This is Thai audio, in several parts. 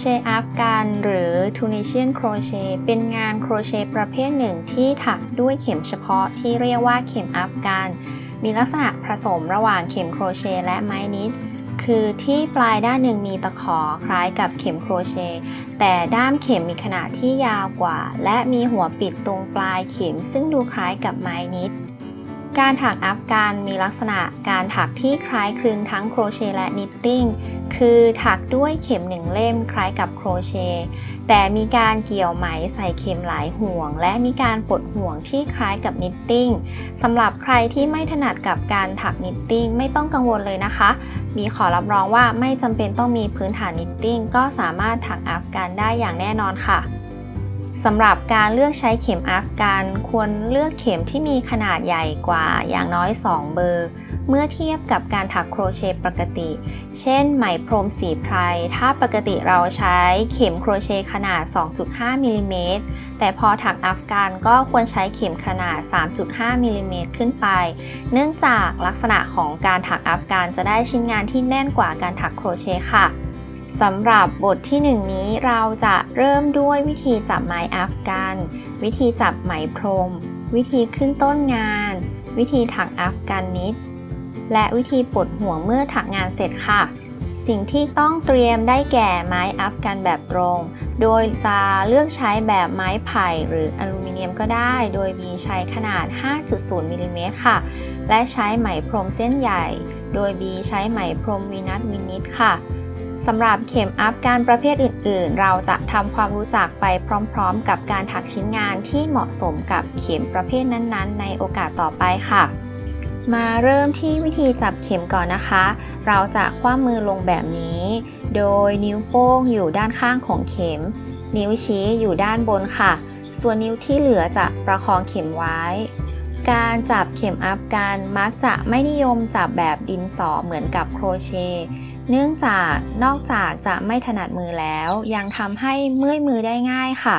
เชต์อัฟกันหรือ Tunisian crochet เป็นงานโครเชต์ประเภทหนึ่งที่ถักด้วยเข็มเฉพาะที่เรียกว่าเข็มอัฟกันมีลักษณะผสมระหว่างเข็มโครเชต์และไม้นิดคือที่ปลายด้านหนึ่งมีตะขอคล้ายกับเข็มโครเชต์แต่ด้ามเข็มมีขนาดที่ยาวกว่า และมีหัวปิดตรงปลายเข็มซึ่งดูคล้ายกับไม้นิด การถักอัฟกันมีลักษณะการถักที่คล้ายคลึงทั้งโครเชต์และนิตติ้ง คือถักด้วยเข็มหนึ่งเล่มคล้ายกับโครเชต์แต่มีการเกี่ยวไหมใส่เข็มหลายห่วง และมีการปลดห่วงที่คล้ายกับนิตติ้งสำหรับใครที่ไม่ถนัดกับการถักนิตติ้งไม่ต้องกังวลเลยนะคะ มีขอรับรองว่าไม่จำเป็นต้องมีพื้นฐานนิตติ้งก็สามารถถักอัฟกันได้อย่างแน่นอนค่ะ สำหรับการเลือกใช้เข็มอัฟกันควรเลือกเข็มที่มีขนาดใหญ่กว่าอย่างน้อย 2 เบอร์ เมื่อเทียบกับการถักโครเชต์ปกติ เช่น ไหมพรมสีไพร ถ้าปกติเราใช้เข็มโครเชต์ขนาด 2.5มิลลิเมตรแต่พอถักอัฟกันก็ควรใช้เข็มขนาด 3.5มิลลิเมตรขึ้นไป เนื่องจากลักษณะของการถักอัฟกันจะได้ชิ้นงานที่แน่นกว่าการถักโครเชต์ค่ะ สำหรับบทที่ 1 นี้เราจะเริ่มด้วยวิธีจับไม้อัฟกัน วิธีจับไหมพรม วิธีขึ้นต้นงาน วิธีถักอัฟกันนิด และวิธีปลดห่วงเมื่อถักงานเสร็จค่ะ สิ่งที่ต้องเตรียมได้แก่ไม้อัฟกันแบบตรง โดยจะเลือกใช้แบบไม้ไผ่หรืออลูมิเนียมก็ได้ โดยมีใช้ขนาด 5.0มิลลิเมตรค่ะ และใช้ไหมพรมเส้นใหญ่ โดยบีใช้ไหมพรมวีนัสวินิตค่ะ สำหรับเข็มอัพการประเภทอื่น ๆ เราจะทำความรู้จักไปพร้อม ๆ กับการถักชิ้นงานที่เหมาะสมกับเข็มประเภทนั้น ๆ ในโอกาสต่อไปค่ะมาเริ่มที่วิธีจับเข็มก่อนนะคะ เราจะคว่ำมือลงแบบนี้ โดยนิ้วโป้งอยู่ด้านข้างของเข็ม นิ้วชี้อยู่ด้านบนค่ะ ส่วนนิ้วที่เหลือจะประคองเข็มไว้ การจับเข็มอัพกันมักจะไม่นิยมจับแบบดินสอเหมือนกับโครเชต์ เนื่องจากนอกจากจะไม่ถนัดมือแล้ว ยังทำให้เมื่อยมือได้ง่ายค่ะ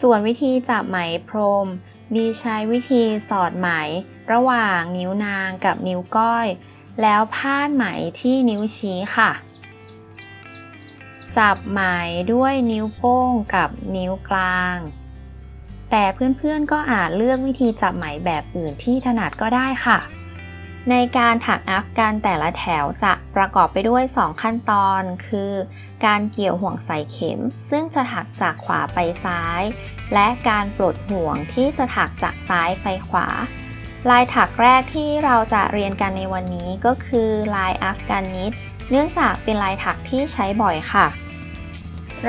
ส่วนวิธีจับไหมพรม บีใช้วิธีสอดไหม ระหว่างนิ้วนางกับนิ้วก้อย แล้วพาดไหมที่นิ้วชี้ค่ะ จับไหมด้วยนิ้วโป้งกับนิ้วกลาง แต่เพื่อนๆก็อาจเลือกวิธีจับไหมแบบอื่นที่ถนัดก็ได้ค่ะ ในการถักอัพกันแต่ละแถวจะประกอบไปด้วย 2 ขั้นตอน คือ การเกี่ยวห่วงใส่เข็ม ซึ่งจะถักจากขวาไปซ้าย และการปลดห่วงที่จะถักจากซ้ายไปขวาลายถักแรกที่เราจะเรียนกันในวันนี้ก็คือลายอัฟกันนิด เนื่องจากเป็นลายถักที่ใช้บ่อยค่ะ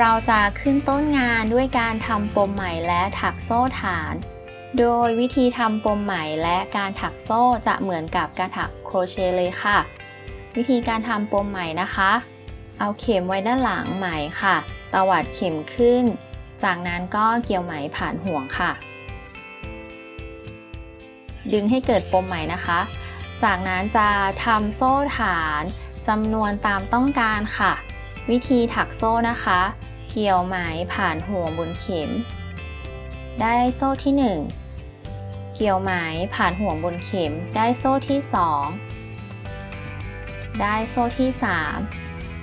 เราจะขึ้นต้นงานด้วยการทำปมไหม่และถักโซ่ฐาน โดยวิธีทำปมไหม่และการถักโซ่จะเหมือนกับการถักโครเชต์เลยค่ะ วิธีการทำปมไหม่นะคะ เอาเข็มไว้ด้านหลังไหมค่ะ ตวัดเข็มขึ้น จากนั้นก็เกี่ยวไหมผ่านห่วงค่ะ ดึงให้เกิดปมไหม่นะคะ จากนั้นจะทำโซ่ฐานจำนวนตามต้องการค่ะ วิธีถักโซ่นะคะ เกี่ยวไหมผ่านห่วงบนเข็ม ได้โซ่ที่ 1 เกี่ยวไหมผ่านห่วงบนเข็ม ได้โซ่ที่ 2 ได้โซ่ที่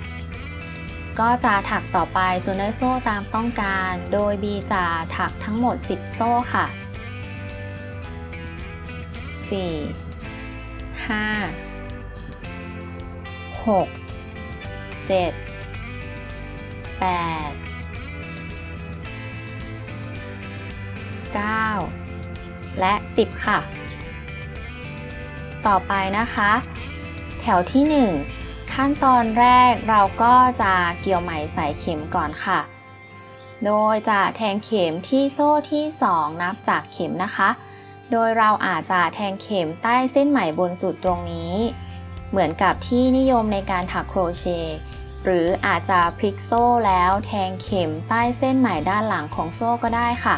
3 ก็จะถักต่อไปจนได้โซ่ตามต้องการ โดยบีจะถักทั้งหมด 10 โซ่ค่ะ 4 5 6 7 8 9 และ 10 ค่ะ ต่อไปนะคะ แถวที่ 1 ขั้นตอนแรกเราก็จะเกี่ยวไหมใส่เข็มก่อนค่ะ โดยจะแทงเข็มที่โซ่ที่ 2 นับจากเข็มนะคะ โดยเราอาจจะแทงเข็มใต้เส้นไหมบนสุดตรงนี้ เหมือนกับที่นิยมในการถักโครเชต์ หรืออาจจะพลิกโซ่แล้วแทงเข็มใต้เส้นไหมด้านหลังของโซ่ก็ได้ค่ะ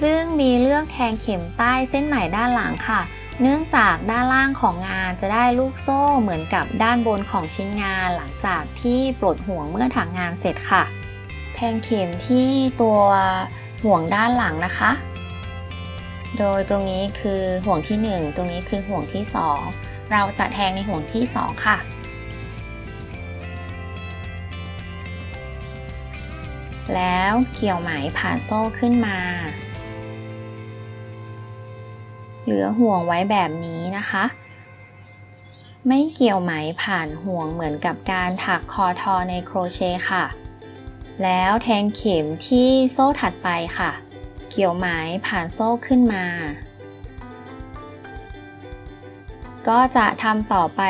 ซึ่งมีเลือกแทงเข็มใต้เส้นไหมด้านหลังค่ะ เนื่องจากด้านล่างของงานจะได้ลูกโซ่เหมือนกับด้านบนของชิ้นงานหลังจากที่ปลดห่วงเมื่อถักงานเสร็จค่ะ แทงเข็มที่ตัวห่วงด้านหลังนะคะ โดยตรงนี้คือห่วงที่ 1 ตรงนี้คือห่วงที่ 2 เราจะแทงในห่วงที่ 2 ค่ะ แล้วเกี่ยวไหมผ่านโซ่ขึ้นมา เหลือห่วงไว้แบบนี้นะคะ ไม่เกี่ยวไหมผ่านห่วงเหมือนกับการถักคอทอในโครเชต์ค่ะ แล้วแทงเข็มที่โซ่ถัดไปค่ะ เกี่ยวไหมผ่านโซ่ขึ้นมา ก็จะทำต่อไป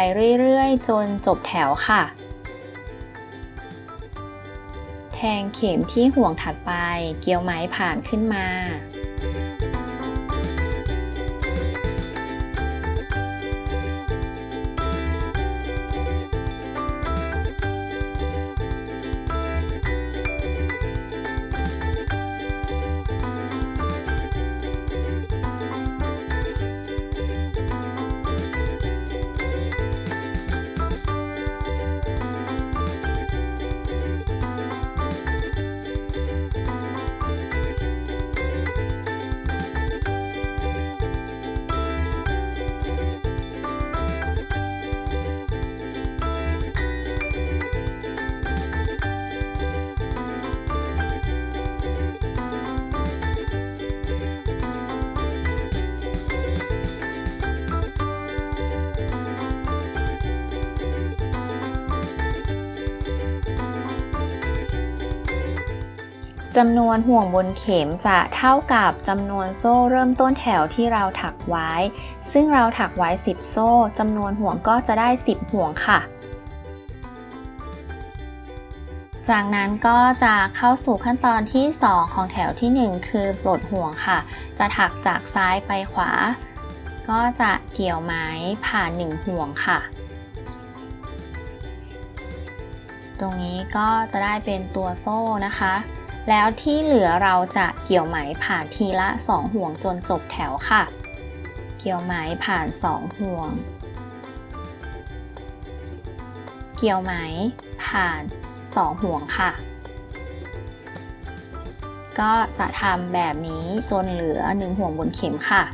เรื่อยๆ จนจบแถวค่ะ แทงเข็มที่ห่วงถัดไป เกี่ยวไม้ผ่านขึ้นมา จำนวนห่วงบนเข็มจะเท่ากับจำนวนโซ่เริ่มต้นแถวที่เราถักไว้ ซึ่งเราถักไว้ 10 โซ่จำนวนห่วงก็จะได้ 10 ห่วงค่ะ จากนั้นก็จะเข้าสู่ขั้นตอนที่ 2 ของแถวที่ 1 คือปลดห่วงค่ะ จะถักจากซ้ายไปขวา ก็จะเกี่ยวไม้ผ่าน 1 ห่วงค่ะตรงนี้ก็จะได้เป็นตัวโซ่นะคะ แล้วที่เหลือเราจะเกี่ยวไหมผ่านทีละ 2 ห่วงจนจบแถวค่ะ เกี่ยวไหมผ่าน 2 ห่วง เกี่ยวไหมผ่าน 2 ห่วงค่ะ ก็จะทำแบบนี้จนเหลือ 1 ห่วงบนเข็มค่ะ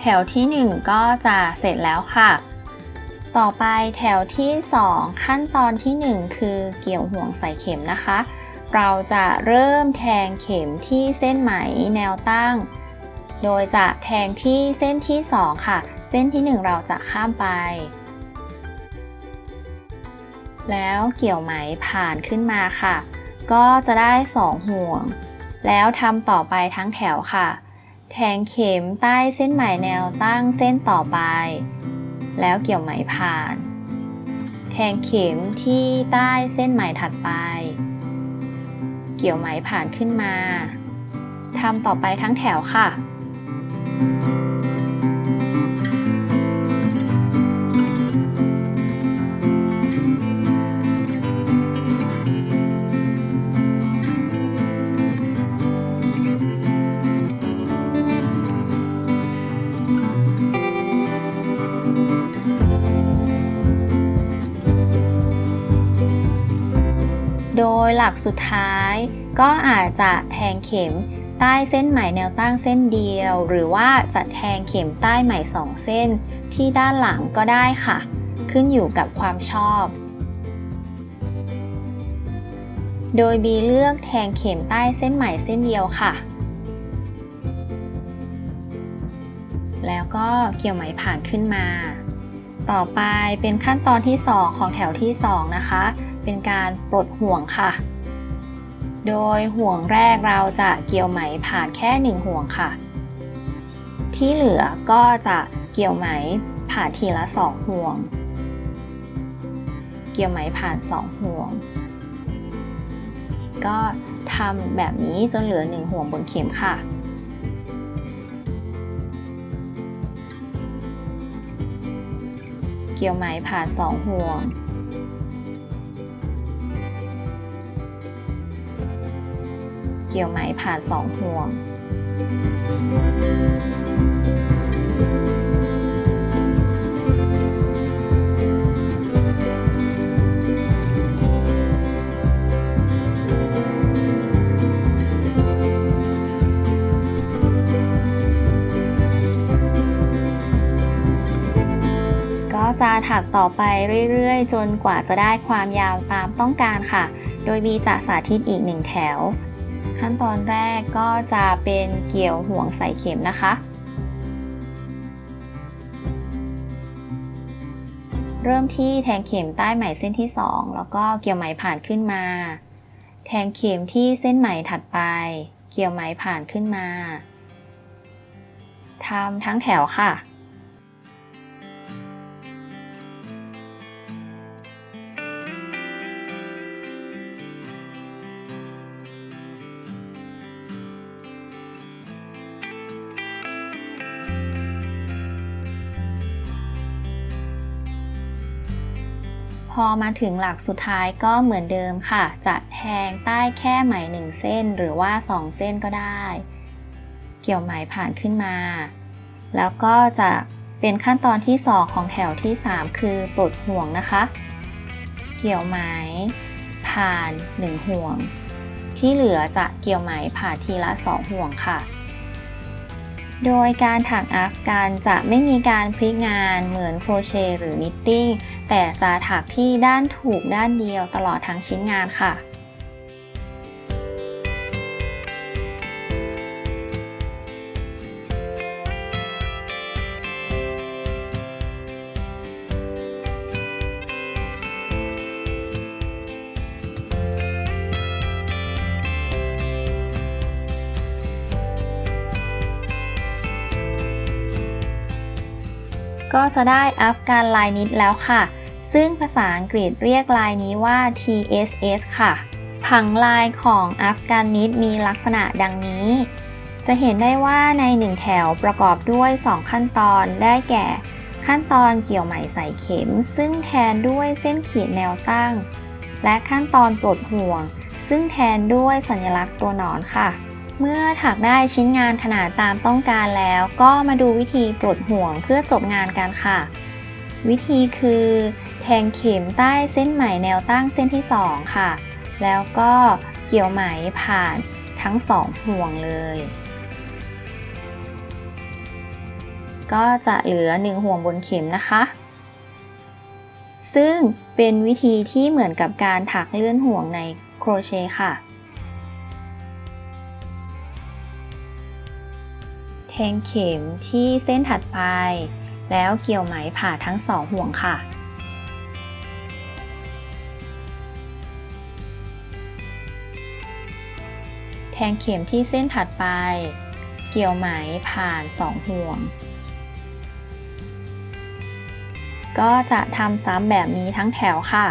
แถวที่ 1 ก็จะเสร็จแล้วค่ะ ต่อไปแถวที่ 2 ขั้นตอนที่ 1 คือเกี่ยวห่วงใส่เข็มนะคะ เราจะเริ่มแทงเข็มที่เส้นไหมแนวตั้ง โดยจะแทงที่เส้นที่ 2 ค่ะ เส้นที่ 1 เราจะข้ามไป แล้วเกี่ยวไหมผ่านขึ้นมาค่ะ ก็จะได้ 2 ห่วง แล้วทำต่อไปทั้งแถวค่ะ แทงเข็มใต้เส้นไหมแนวตั้งเส้นต่อไป แล้วเกี่ยวไหมผ่าน แทงเข็มที่ใต้เส้นไหมถัดไป เกี่ยวไหมผ่านขึ้นมาทำต่อไปทั้งแถวค่ะโด ยหลักสุดท้าย ก็อาจจะแทงเข็มใต้เส้นไหมแนวตั้งเส้นเดียว หรือว่าจะแทงเข็มใต้ไหมสองเส้น ที่ด้านหลังก็ได้ค่ะ ขึ้นอยู่กับความชอบ โดยบีเลือกแทงเข็มใต้เส้นไหมเส้นเดียวค่ะ แล้วก็เกี่ยวไหมผ่านขึ้นมา ต่อไปเป็นขั้นตอนที่ 2 ของแถวที่ 2 นะคะ เป็นการปลดห่วงค่ะ โดยห่วงแรกเราจะเกี่ยวไหมผ่านแค่ 1 ห่วงค่ะ ที่เหลือก็จะเกี่ยวไหมผ่านทีละ 2 ห่วง เกี่ยวไหมผ่าน 2 ห่วง ก็ทำแบบนี้จนเหลือ 1 ห่วงบนเข็มค่ะเกี่ยวไหมผ่าน 2 ห่วง เกี่ยวไหมผ่านสองห่วง ก็จะถักต่อไปเรื่อยๆ จนกว่าจะได้ความยาวตามต้องการค่ะ โดยบีจะสาธิตอีกหนึ่งแถว ขั้นตอนแรกก็จะเป็นเกี่ยวห่วงใส่เข็มนะคะ เริ่มที่แทงเข็มใต้ไหมเส้นที่ 2 แล้วก็เกี่ยวไหมผ่านขึ้นมา แทงเข็มที่เส้นไหมถัดไป เกี่ยวไหมผ่านขึ้นมาทำทั้งแถวค่ะ อมาถึงหลักสุดท้ายก็เหมือนเดิมค่ะ จะแทงใต้แค่ไหมหนึ่งเส้นหรือว่า 2 เส้นก็ได้ เกี่ยวไหมผ่านขึ้นมา แล้วก็จะเป็นขั้นตอนที่ 2 ของแถวที่ 3 คือปลดห่วงนะคะ เกี่ยวไหมผ่าน 1 ห่วง ที่เหลือจะเกี่ยวไหมผ่านทีละ 2 ห่วงค่ะ โดยการถักอัฟกันจะไม่มีการพลิกงานเหมือนโครเชต์หรือนิตติ้งแต่จะถักที่ด้านถูกด้านเดียวตลอดทั้งชิ้นงานค่ะ ก็จะได้อัพการลายนิดแล้วค่ะ ซึ่งภาษาอังกฤษเรียกลายนี้ว่า TSS ค่ะ ผังลายของอัฟกันนิดมีลักษณะดังนี้ จะเห็นได้ว่าใน 1 แถวประกอบด้วย 2 ขั้นตอนได้แก่ ขั้นตอนเกี่ยวไหมใส่เข็ม ซึ่งแทนด้วยเส้นขีดแนวตั้ง และขั้นตอนปลดห่วง ซึ่งแทนด้วยสัญลักษณ์ตัวหนอนค่ะ เมื่อถักได้ชิ้นงานขนาดตามต้องการแล้ว ก็มาดูวิธีปลดห่วงเพื่อจบงานกันค่ะ วิธีคือ แทงเข็มใต้เส้นไหมแนวตั้งเส้นที่ 2 ค่ะ แล้วก็เกี่ยวไหมผ่านทั้งสองห่วงเลย ก็จะเหลือ 1 ห่วงบนเข็มนะคะ ซึ่งเป็นวิธีที่เหมือนกับการถักเลื่อนห่วงในโครเชต์ค่ะ งเข็มที่เส้นถัดไป แล้วเกี่ยวไหมผ่าทั้งสองห่วงค่ะ แทงเข็มที่เส้นถัดไป เกี่ยวไหมผ่านสองห่วง ก็จะทำซ้ำแบบนี้ทั้งแถวค่ะ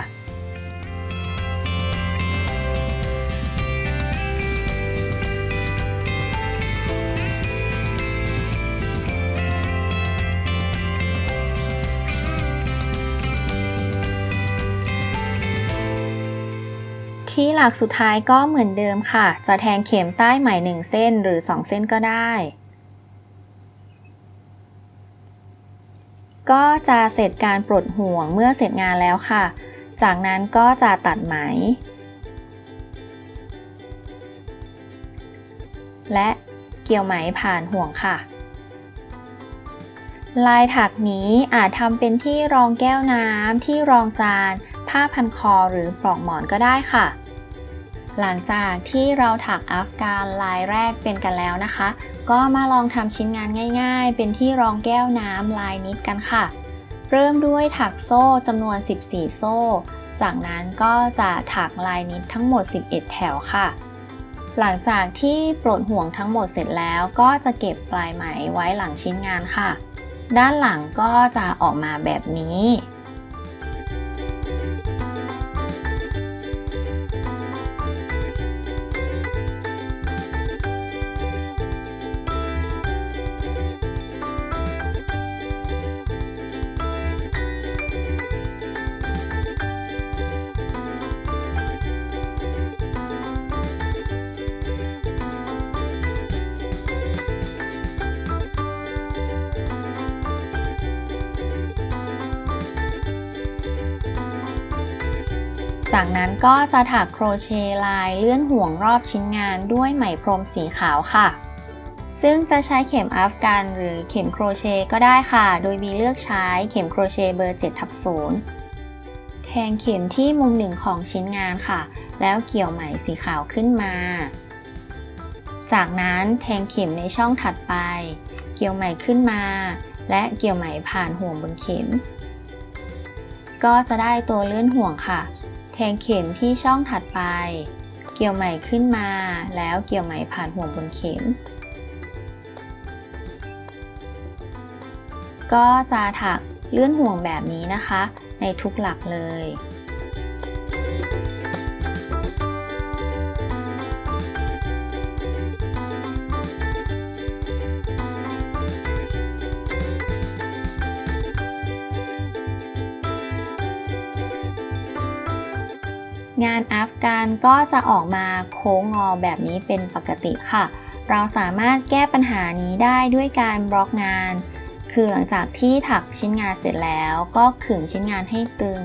ที่หลักสุดท้ายก็เหมือนเดิมค่ะ จะแทงเข็มใต้ไหมหนึ่งเส้นหรือ 2 เส้นก็ได้ ก็จะเสร็จการปลดห่วงเมื่อเสร็จงานแล้วค่ะ จากนั้นก็จะตัดไหม และเกี่ยวไหมผ่านห่วงค่ะลายถักนี้อาจทำเป็นที่รองแก้วน้ำที่รองจาน ผ้าพันคอหรือปลอกหมอนก็ได้ค่ะ หลังจากที่เราถักอัฟการลายแรกเป็นกันแล้วนะคะ ก็มาลองทำชิ้นงานง่าย ๆ เป็นที่รองแก้วน้ำลายนิดกันค่ะ เริ่มด้วยถักโซ่จำนวน 14 โซ่ จากนั้นก็จะถักลายนิดทั้งหมด 11 แถวค่ะ หลังจากที่ปลดห่วงทั้งหมดเสร็จแล้วก็จะเก็บปลายไหมไว้หลังชิ้นงานค่ะ ด้านหลังก็จะออกมาแบบนี้ จากนั้นก็จะถักโครเชต์ลายเลื่อนห่วงรอบชิ้นงานด้วยไหมพรมสีขาวค่ะ ซึ่งจะใช้เข็มอัฟกันหรือเข็มโครเชต์ก็ได้ค่ะ โดยบีเลือกใช้เข็มโครเชต์เบอร์7ทับ0แทงเข็มที่มุมหนึ่งของชิ้นงานค่ะ แล้วเกี่ยวไหมสีขาวขึ้นมา จากนั้นแทงเข็มในช่องถัดไป เกี่ยวไหมขึ้นมา และเกี่ยวไหมผ่านห่วงบนเข็ม ก็จะได้ตัวเลื่อนห่วงค่ะ ทงเข็มที่ช่องถัดไป เกี่ยวไหมขึ้นมา แล้วเกี่ยวไหมผ่านห่วงบนเข็ม ก็จะถักเลื่อนห่วงแบบนี้นะคะ ในทุกหลักเลยันก็จะออกมาโค้งงอแบบนี้เป็นปกติค่ะ เราสามารถแก้ปัญหานี้ได้ด้วยการบล็อกงาน คือหลังจากที่ถักชิ้นงานเสร็จแล้ว ก็ขึงชิ้นงานให้ตึง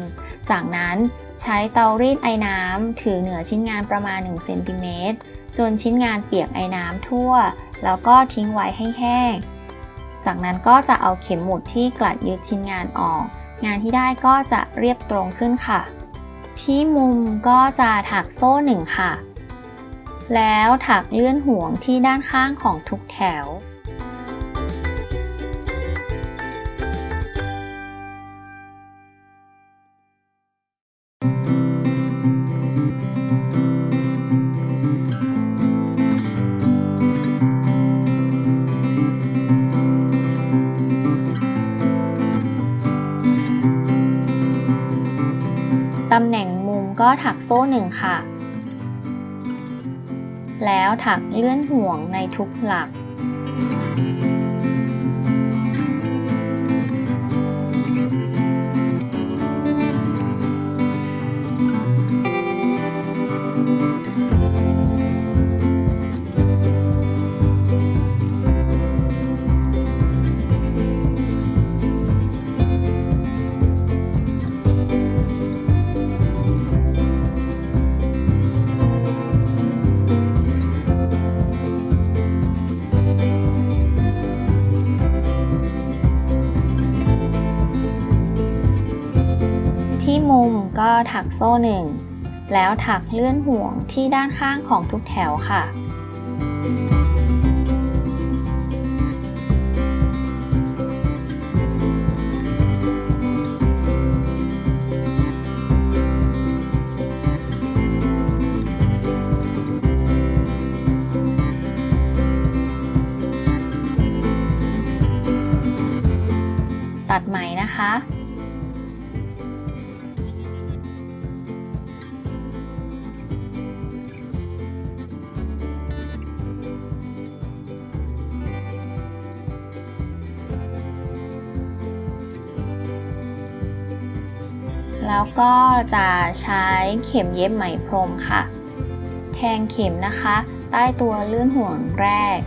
จากนั้นใช้เตารีดไอ้น้ำถือเหนือชิ้นงานประมาณ1เซนติเมตรจนชิ้นงานเปียกไอ้น้ำทั่ว แล้วก็ทิ้งไว้ให้แห้ง จากนั้นก็จะเอาเข็มหมุดที่กลัดยึดชิ้นงานออก งานที่ได้ก็จะเรียบตรงขึ้นค่ะ ที่มุมก็จะถักโซ่หนึ่งค่ะ แล้วถักเลื่อนห่วงที่ด้านข้างของทุกแถว ตำแหน่งมุมก็ถักโซ่หนึ่งค่ะ แล้วถักเลื่อนห่วงในทุกหลัก โซ่หนึ่งแล้วถักเลื่อนห่วงที่ด้านข้างของทุกแถวค่ะ ก็จะใช้เข็มเย็บไหมพรมค่ะ แทงเข็มนะคะ ใต้ตัวเลื่อนห่วงแรก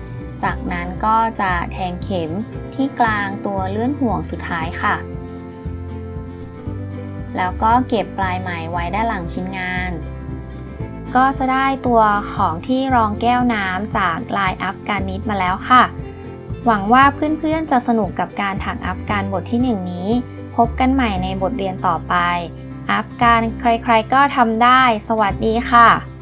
จากนั้นก็จะแทงเข็มที่กลางตัวเลื่อนห่วงสุดท้ายค่ะ แล้วก็เก็บปลายไหมไว้ด้านหลังชิ้นงาน ก็จะได้ตัวของที่รองแก้วน้ำจากลายอัฟการนิสมาแล้วค่ะ หวังว่าเพื่อนๆจะสนุกกับการถักอัฟการบทที่ 1 นี้ พบกันใหม่ในบทเรียนต่อไป อัพการใครๆก็ทำได้ สวัสดีค่ะ